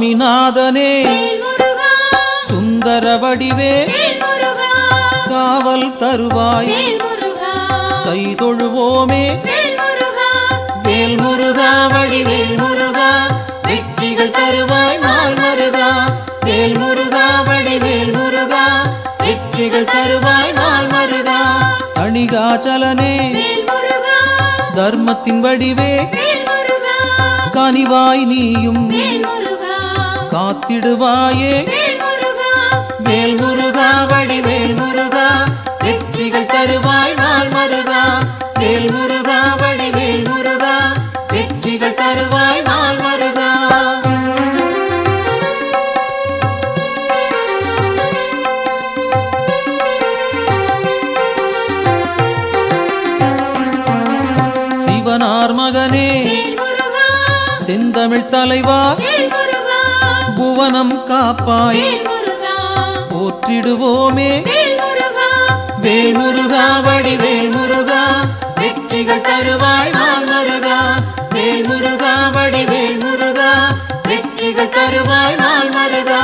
சுவாமிநாதனே. சுந்தர வடிவே. காவல் தருவாய். கை தொழுவோமே. வேல் முருகா வேல் முருகா வடிவேல் முருகா வெற்றிகள் தருவாய் நாள் மருகா வேல் முருகா வடிவேல் முருகா வெற்றிகள் தருவாய் நாள் மருகா அணிகாச்சலனே தர்மத்தின் வடிவே. கனிவாய் நீயும். காத்திடுவாயே. வேல் முருகா வேல் முருகா வடிவேல் முருகா வெற்றிகள் தருவாய். காப்பாய் போற்றிடுவோமே. வேல் முருகா வேல் முருகா வடிவேல் முருகா வெற்றிகள் தருவாய் மருகா வேல் முருகா வடிவேல் முருகா வெற்றிகள் தருவாய் நாள் மருகா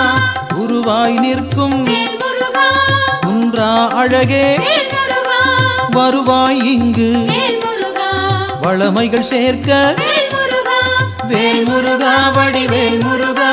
குருவாய் நிற்கும். குன்றா அழகே. வருவாய் இங்கு. வளமைகள் சேர்க்க. வேல் முருகா வடிவேல் முருகா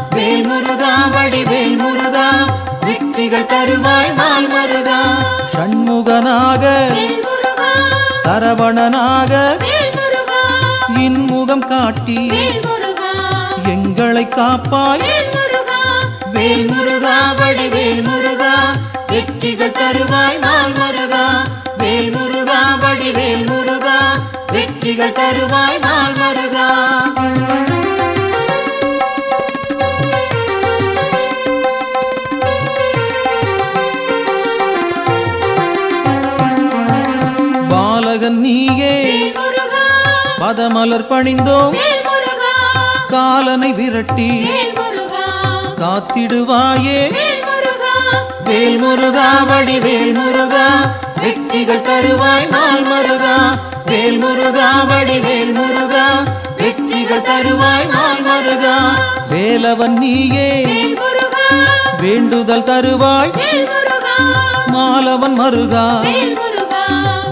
வேல் முருகா வடிவேல் முருகா வெற்றிகள் தருவாய் நாள் மருகா. முருகா சரவணனாக இன்முகம் காட்டி எங்களை காப்பாய். வேல் முருகா வேல் முருகா வடிவேல் முருகா வெற்றிகள் தருவாய் நாள் மருகா. வேல் முருகா வடிவேல் முருகா வெற்றிகள் தருவாய் நாள் மருகா. பாலகன் நீயே. பதமலர் பணிந்தோம் காலனை விரட்டி. காத்திடுவாயே. வேல் முருகா வேல் முருகா வடிவேல் முருகா வெற்றிகள் தருவாய் நாள் மருகா வேல் முருகா வடிவேல் முருகா வெற்றிகள் தருவாய் நாள் மருகா வேலவன் நீயே. வேண்டுதல் தருவாய். மாலவன் முருகா.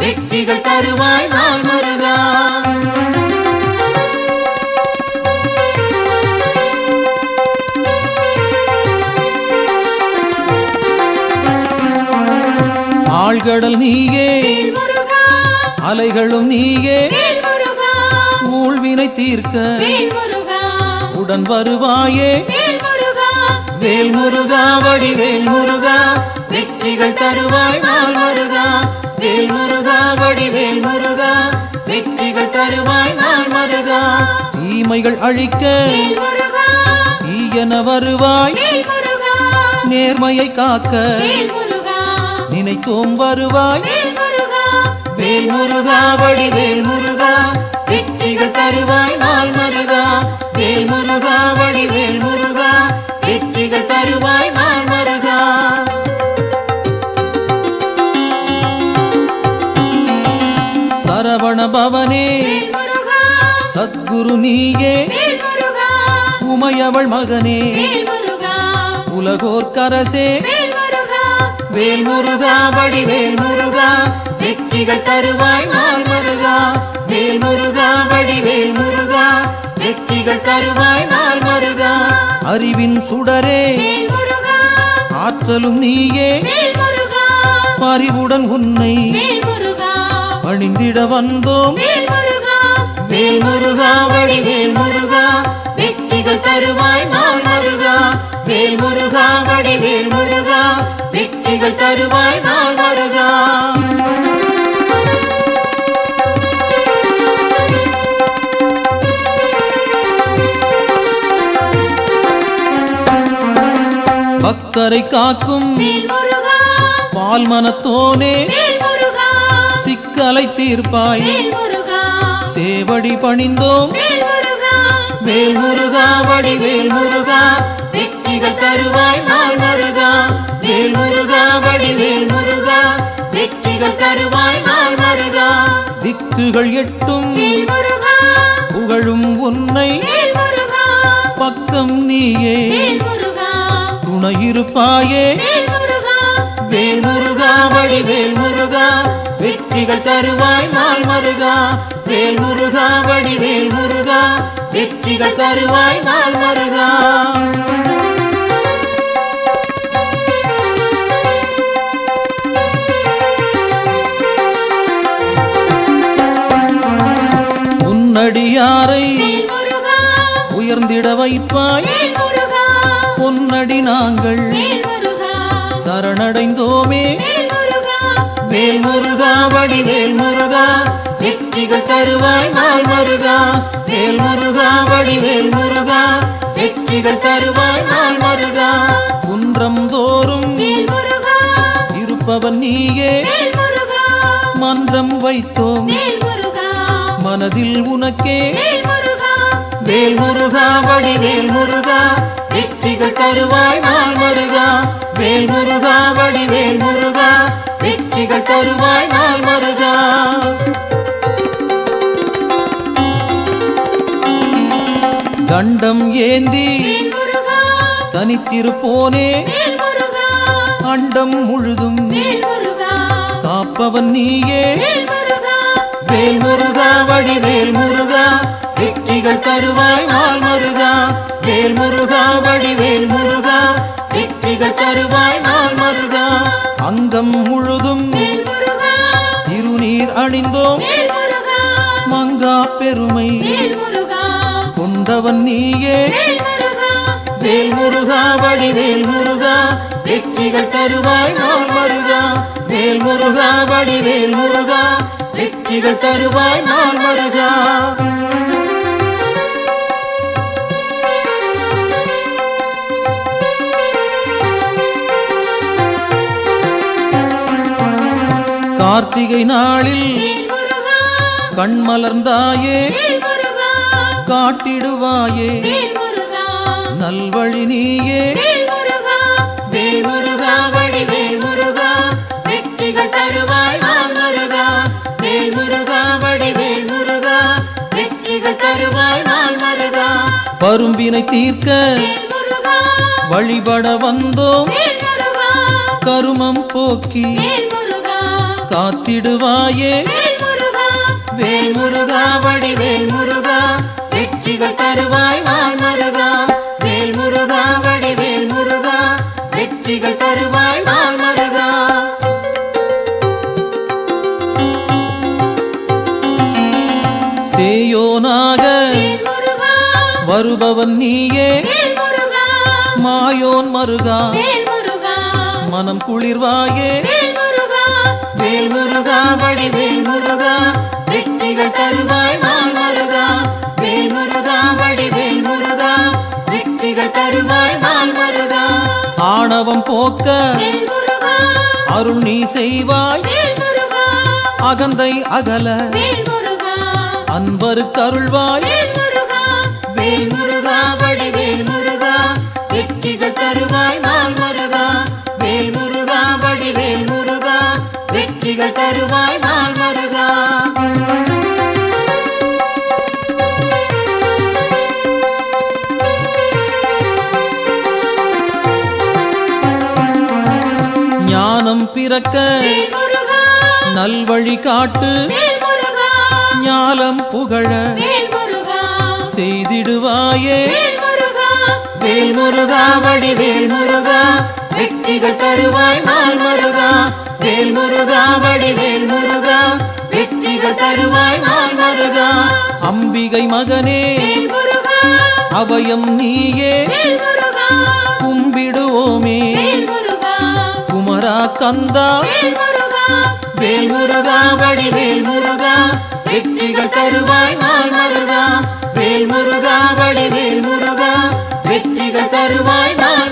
வெற்றிகள் தருவாய் நாள் மருகா ஆழ்கடல் நீயே அலைகளும் நீயே ஊழ்வினை தீர்க்க உடன் வருவாயே. வேல் முருகா வடிவேல் முருகா வெற்றிகள் தருவாய் நாள் மருகா வேல் முருகா வடிவேல் முருகா வெற்றிகள் தருவாய் நாள் மருகா. தீமைகள் அழிக்க தீயன வருவாய் நேர்மையை காக்க நினைத்தோம் வருவாய் வேல் முருகா. வேல் முருகா வடிவேல் முருகா. வெற்றிகள் தருவாய் நாள் மருகா. வேல் முருகா வடிவேல் முருகா. வெற்றிகள் தருவாய் சத்குரு நீயே. உமையவள் மகனே. உலகோர்க்கரசே. வேல் முருகா வேல் முருகா வடிவேல் முருகா வெற்றிகள் தருவாய் நாள் மருகா வேல் முருகா வடிவேல் முருகா வெற்றிகள் தருவாய் நாள் மருகா அறிவின் சுடரே. ஆற்றலும் நீயே. பறிவுடன் உன்னை பணிந்திட வந்தோம். வேல் முருகா வேல் முருகா வடிவேல் முருகா வெற்றிகள் தருவாய் நாள் மருகா. வேல் முருகா வடிவேல் முருகா வெற்றிகள் தருவாய் நாள் மருகா. பக்தரை காக்கும் பால் மனத்தோனே சிக்கலை தீர்ப்பாய். சேவடி பணிந்தோம். வேல் முருகா வேல் முருகா வெற்றிகள் தருவாய் நாள் மருகா வேல் முருகா வடிவேல் முருகா வெற்றிகள் தருவாய் நாள் மருகா திக்குகள் எட்டும். வேல் புகழும் உன்னை. வேல் பக்கம் நீயே. வேல் துணையிருப்பாயே வேல் முருகா வேல் முருகா வடிவேல் முருகா வெற்றிகள் தருவாய் நாள் மருகா. வேல் முருகா வடிவேல் முருகா வெற்றிகள் தருவாய் நாள் மருகா. முருகா உயர்ந்திட வைப்பாய். பொன்னடி நாங்கள் சரணடைந்தோமே. வேல் முருகா வேல் முருகா வடிவேல் முருகா வெற்றிகள் தருவாய் நாள் மருகா வேல் முருகா வடிவேல் முருகா வெற்றிகள் தருவாய் நாள் மருகா குன்றம் தோறும் இருப்பவன் நீயே மன்றம் வைத்தோம் மனதில் உனக்கே வேல் முருகா வடிவேல் முருகா வெற்றிகள் தருவாய் நாள் மருகா வேல் முருகா வடிவேல் முருகா. வெற்றிகள் தருவாய் நாள் மருகா தண்டம் ஏந்தி தனித்திருப்போனே. அண்டம் முழுதும் காப்பவன் நீயே. வேல் முருகா வேல் முருகா வடிவேல் முருகா. வெற்றிகள் தருவாய் நாள் மருகா. வேல் முருகா வடிவேல் முருகா. வெற்றிகள் தருவாய் நாள் மருகா. அங்கம் முழுதும் வேல் திருநீர் அணிந்தோம். வேல் மங்கா பெருமை. வேல் கொண்டவன் நீயே. வேல் வேல் முருகா வடிவேல் முருகா. வெற்றிகள் தருவாய் நாள் மருகா. வேல் முருகா வடிவேல் முருகா. வெற்றிகள் தருவாய் நாள் மருகா. கார்த்திகை நாளில் கண்மலர்ந்தாயே காட்டிடுவாயே. நல்வழி நீயே. வேல் முருகா? வேல் முருகா வடிவேல் முருகா. வெற்றிகள் தருவாய் மருகா. வேல் முருகா வடிவேல் முருகா. வெற்றிகள் தருவாய் மருகா. பரும்பினை தீர்க்க வழிபட வந்தோம். கருமம் போக்கி காத்திடுவாயே. வேல் முருகா வேல் முருகா வடிவேல் முருகா வெற்றிகள் தருவாய் நாள் மருகா வேல் முருகா வடிவேல் முருகா வெற்றிகள் தருவாய் நாள் மருகா சேயோனாக வருபவன் நீயே. மாயோன் முருகா. மனம் குளிர்வாயே. வேல் முருகா வேல் வடிவேல் முருகா வெற்றிகள் தருவாய் நாள் மருகா வேல் முருகா வடிவேல் முருகா வெற்றிகள் தருவாய் நாள் மருகா ஆணவம் போக்க வேல் அருள் நீ செய்வாய். வேல் அகந்தை அகல வேல் வேல் முருகா வேல் முருகா வடிவேல் முருகா வெற்றிகள் தருவாய் வெற்றிகள் தருவாய் நாள் முருகா. ஞானம் பிறக்க நல்வழி காட்டு ஞாலம் புகழ செய்திடுவாயே. வேல் முருகா. வடிவேல் முருகா வெற்றிகள் தருவாய் நாள் முருகா. வேல் முருகா வடிவேல் முருகா வெற்றிகள் தருவாய் நாள் முருகா. அம்பிகை மகனே அபயம் நீயே கும்பிடுவோமே. குமரா கந்தா வேல் முருகா வடிவேல் முருகா வெற்றிகள் தருவாய் நாள் முருகா. வேல் முருகா வடிவேல் முருகா வெற்றிகள் தருவாய் நாள்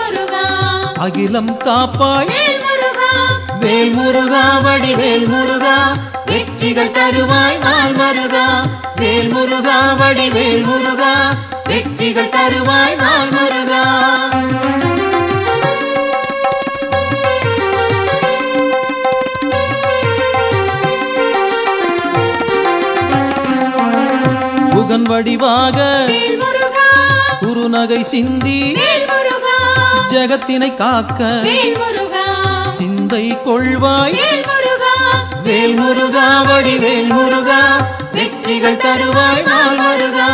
அகிலம் காப்பாய். வேல் முருகா வேல் முருகா வடிவேல் முருகா வெற்றிகள் தருவாய் நாள் முருகா வேல் முருகா வடிவேல் முருகா வெற்றிகள் தருவாய் நாள் முருகா புகன் வடிவாக குறுநகை சிந்தி. ஜெகத்தினை காக்க சிந்தை கொள்வாய். வேல் முருகா வேல் முருகா வடிவேல் முருகா வெற்றிகள் தருவாய் நாள் முருகா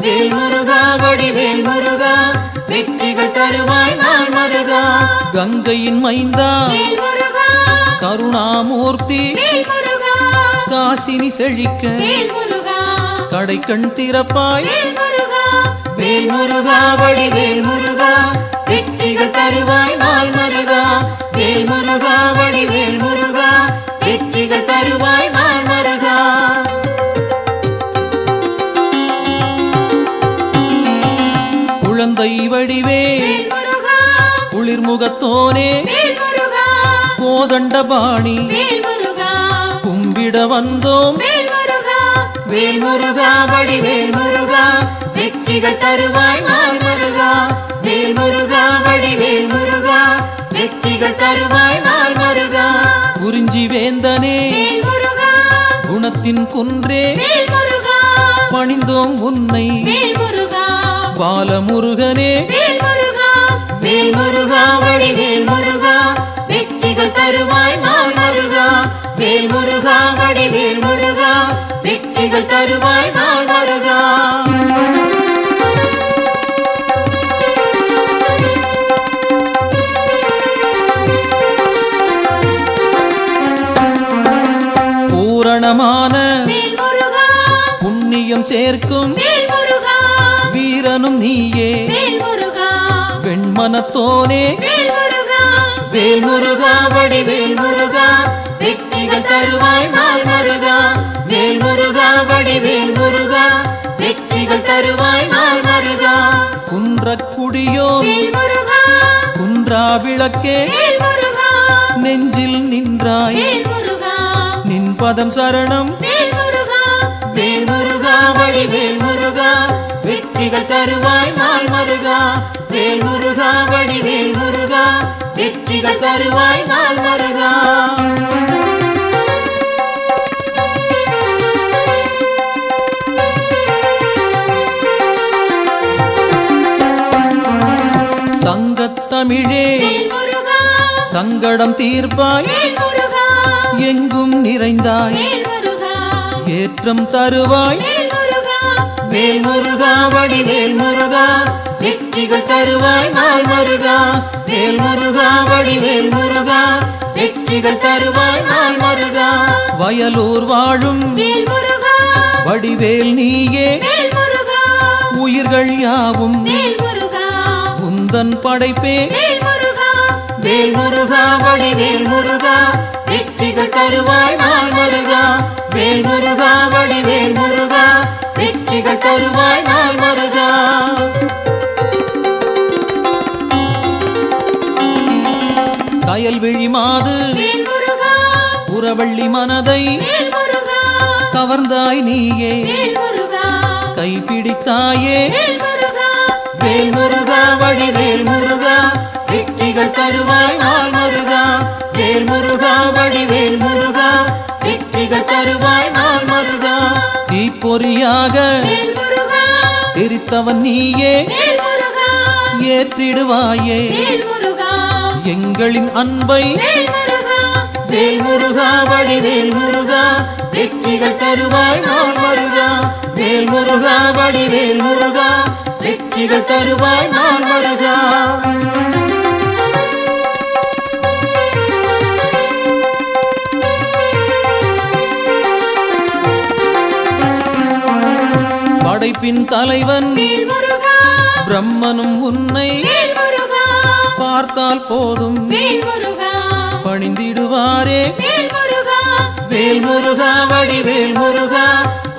வேல் முருகா வடிவேல் முருகா வெற்றிகள் தருவாய் நாள் முருகா கங்கையின் மைந்தா. கருணாமூர்த்தி. காசினி செழிக்க. முருகா கடைக்கண் திறப்பாய். வேல் முருகா வேல் முருகா வடிவேல் முருகா வெற்றிகள் தருவாய் நாள் முருகா வேல் முருகா வடிவேல் முருகா. வெற்றிகள் தருவாய் நாள் முருகா குழந்தை வடிவே வேல் வேல் முருகா கோதண்டபாணி வேல் முருகா கும்பிட வந்தோம். வேல் முருகா வேல் வடிவேல் முருகா. வெற்றிகள் தருவாய் நாள் முருகா வேல் முருகா வடிவேல் முருகா வெற்றிகள் தருவாய் நாள் முருகா. குறிஞ்சி வேந்தனே குணத்தின் குன்றே பணிந்தோம் உன்னை. பாலமுருகனே வேல் முருகா. வேல் முருகா வடிவேல் முருகா வெற்றிகள் தருவாய் நாள் முருகா. வேல் முருகா வடிவேல் முருகா வெற்றிகள் தருவாய் நாள் முருகா. புண்ணியம் சேர்க்கும். வீரனும் நீயே. வெண்மனத்தோனே. வேல் முருகா வேல் முருகா வடிவேல் முருகா வெற்றிகள் தருவாய் நாள் முருகா வேல் முருகா வடிவேல் முருகா வெற்றிகள் தருவாய் நாள் முருகா குன்றக்குடியோ குன்றா விளக்கே. நெஞ்சில் நின்றாய். நின் பதம் சரணம். வேல் முருகா வேல் முருகா வடிவேல் முருகா வெற்றிகள் தருவாய் நாள் முருகா. வேல் முருகா வடிவேல் முருகா வெற்றிகள் தருவாய் நாள் முருகா. சங்கத்தமிழே சங்கடம் தீர்ப்பாய் எங்கும் நிறைந்தாய். ஏற்றம் தருவாய். வேல் முருகா வேல் முருகா வடிவேல் முருகா. வெற்றிகள் தருவாய் நாள் முருகா. வேல் முருகா வடிவேல் முருகா. வெற்றிகள் தருவாய் நாள் முருகா. வயலூர் வாழும் வடிவேல் நீயே. உயிர்கள் யாவும். உந்தன் படைப்பே. வேல் முருகா வேல் முருகா வடிவேல் முருகா. வெற்றிகள் தருவாய் நாள் முருகா. வேல் முருகா வடிவேல் முருகா வெற்றிகள் தருவாய் நாள் முருகா. கயல்விழி மாது புறவள்ளி மனதை கவர்ந்தாய் நீயே. கைப்பிடித்தாயே வேல் முருகா வேல் முருகா வடிவேல் முருகா வெற்றிகள் தருவாய் நாள் முருகா. வேல் முருகா வடிவேல் முருகா வெற்றிகள் தருவாய் நாள் முருகா. தீப்பொறியாக தெரித்தவன் நீயே. ஏற்றிடுவாயே. எங்களின் அன்பை வேல் முருகா. வடிவேல் முருகா. வெற்றிகள் தருவாய் நாள் முருகா. வேல் முருகா வடிவேல் முருகா. வெற்றிகள் தருவாய் நாள் முருகா. படைப்பின் தலைவன். பிரம்மனும் உன்னை பார்த்தால் போதும். பணிந்திடுவாரே. வேல் முருகா வேல் முருகா வடிவேல் முருகா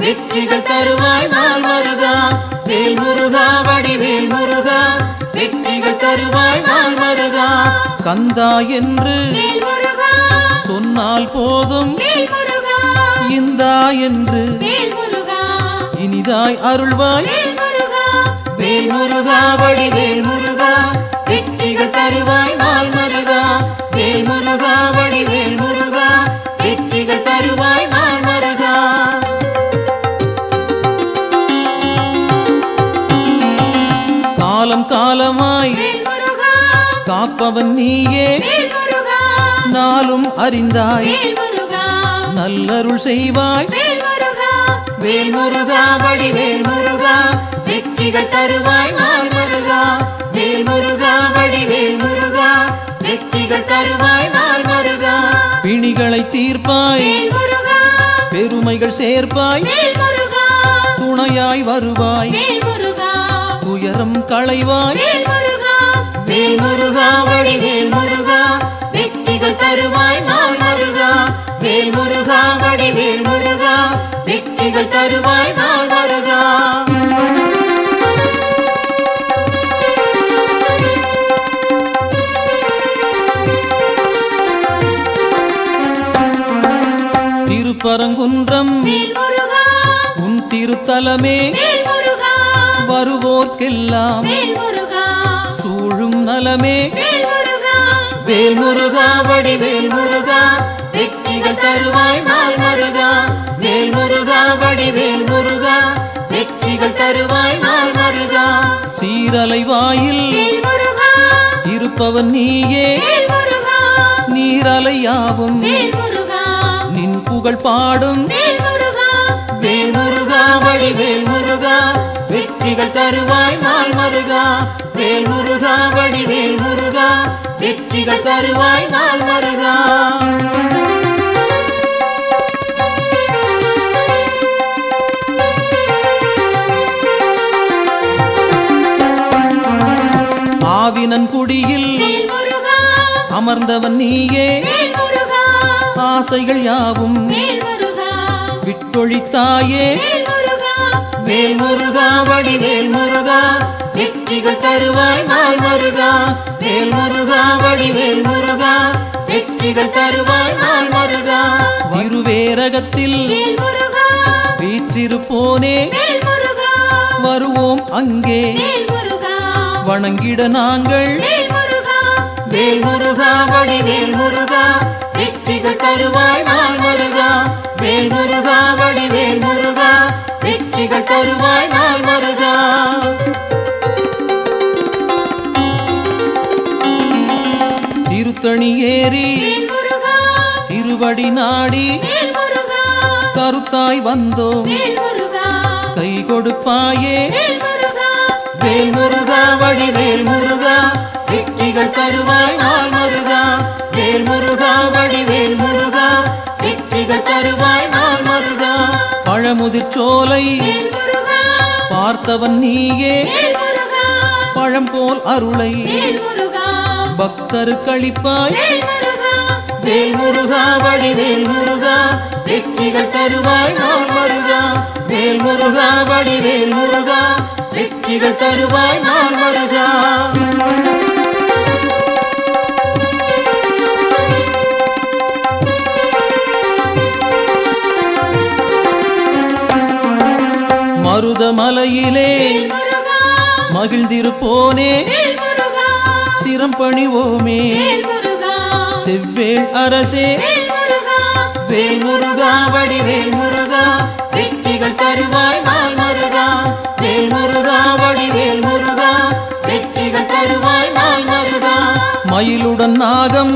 வெற்றிகள் தருவாய் நாள் முருகா வேல் முருகா வடிவேல் முருகா வெற்றிகள் தருவாய் நாள் முருகா கந்தா என்று சொன்னால் போதும். இந்தா என்று இனிதாய் அருள்வாய். வேல் முருகா வேல் முருகா வடிவேல் முருகா வெற்றிகள் தருவாய் நாள் முருகா வேல் முருகா வடிவேல் முருகா வெற்றிகள் தருவாய் நாள் முருகா காலம் காலமாய் காப்பவன் நீயே. நாளும் அறிந்தாய். நல்லருள் செய்வாய். வேல் முருகா வேல் முருகா வடிவேல் முருகா வெற்றிகள் தருவாய் நாள் முருகா. வேல் முருகா வடிவேல் முருகா வெற்றிகள் தருவாய் நாள் முருகா. பிணிகளை தீர்ப்பாய் பெருமைகள் சேர்ப்பாய் துணையாய் வருவாய் துயரம் களைவாய். வேல் முருகா வேல் முருகா வடிவேல் முருகா வெற்றிகள் தருவாய் வேல் முருகா வடிவேல் முருகா வெற்றிகள் தருவாய் நாள் முருகா. திருப்பரங்குன்றம் உன் திருத்தலமே வருவோர்க்கெல்லாம் சூழும் நலமே வேல் முருகா வடிவேல் முருகா வெற்றிகள் தருவாய் நாள் முருகா வேல் முருகா வடிவேல் முருகா வெற்றிகள் தருவாய் நாள் முருகா. சீரலை வாயில் இருப்பவன் நீயே. முருகா நின் புகழ் பாடும். வேல் முருகா வேல் முருகா வடிவேல் முருகா வெற்றிகள் தருவாய் நாள் முருகா. வேல் முருகா வடிவேல் முருகா வெற்றிகள் தருவாய் நாள் முருகா. ஆவினன் குடியில் அமர்ந்தவன் நீயே. ஆசைகள் யாவும் விட்டொழித்தாயே. வேல் முருகா வேல் முருகா வடிவேல் முருகா வெற்றிகள் தருவாய் நாள் முருகா வேல் முருகா வடிவேல் முருகா வெற்றிகள் தருவாய் நாள் முருகா திருவேரகத்தில் வீற்றிருப்போனே. வருவோம் அங்கே. வணங்கிட நாங்கள். வேல் முருகா வேல் முருகா வடிவேல் முருகா வெற்றிகள் தருவாய் நாள் முருகா. வேல் முருகா வடிவேல் முருகா வெற்றிகள் தருவாய் நாள் முருகா. திருத்தணி ஏறி திருவடி நாடி கருத்தாய் வந்தோம். கை கொடுப்பாயே. வேல் முருகா வேல் முருகா வடிவேல் முருகா வெற்றிகள் தருவாய் நாள் முருகா. வேல் முருகா வடிவேல் முருகா வெற்றிகள் தருவாய் நாள் முருகா. பழமுதிர் முருகா பார்த்தவன் நீயே. வேல் முருகா பழம்போல் அருளை. வேல் முருகா. வேல் முருகா வடிவேல் முருகா வெற்றிகள் தருவாய் நாள் முருகா. வேல் முருகா வடிவேல் முருகா வெற்றிகள் தருவாய் நாள் முருகா. மருதமலையிலே மகிழ்ந்திருப்போனே. சிரம் பணிவோமே. செவ்வேள் அரசே. வேல் முருகா வடிவேல் முருகா வெற்றிகள் தருவாய் நாள் முருகா. வேல் முருகா வடிவேல் முருகா. வெற்றிகள் தருவாய் நாள் முருகா. மயிலுடன் நாகம்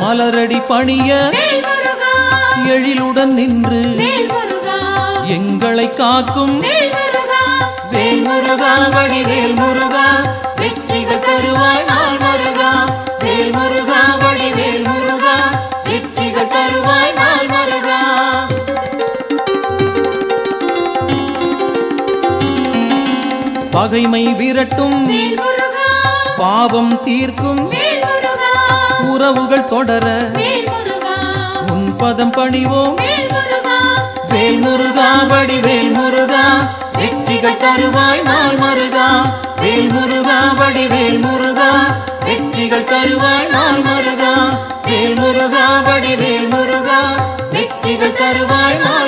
மலரடி பணிய எழிலுடன் நின்று எங்களை காக்கும். வேல் முருகா. வேல் முருகா வடிவேல் முருகா. வெற்றிகள் தருவாய் நாள் முருகா. வேல் முருகா பகைமை விரட்டும். பாவம் தீர்க்கும். உறவுகள் தொடர. உன் பதம் பணிவோம். வேல் முருகா வேல் முருகா வடிவேல் முருகா வெற்றிகள் தருவாய் நாள் முருகா வேல் முருகா வடிவேல் முருகா வெற்றிகள் தருவாய் நாள் முருகா வேல் முருகா வடிவேல் முருகா வெற்றிகள் தருவாய் நாள்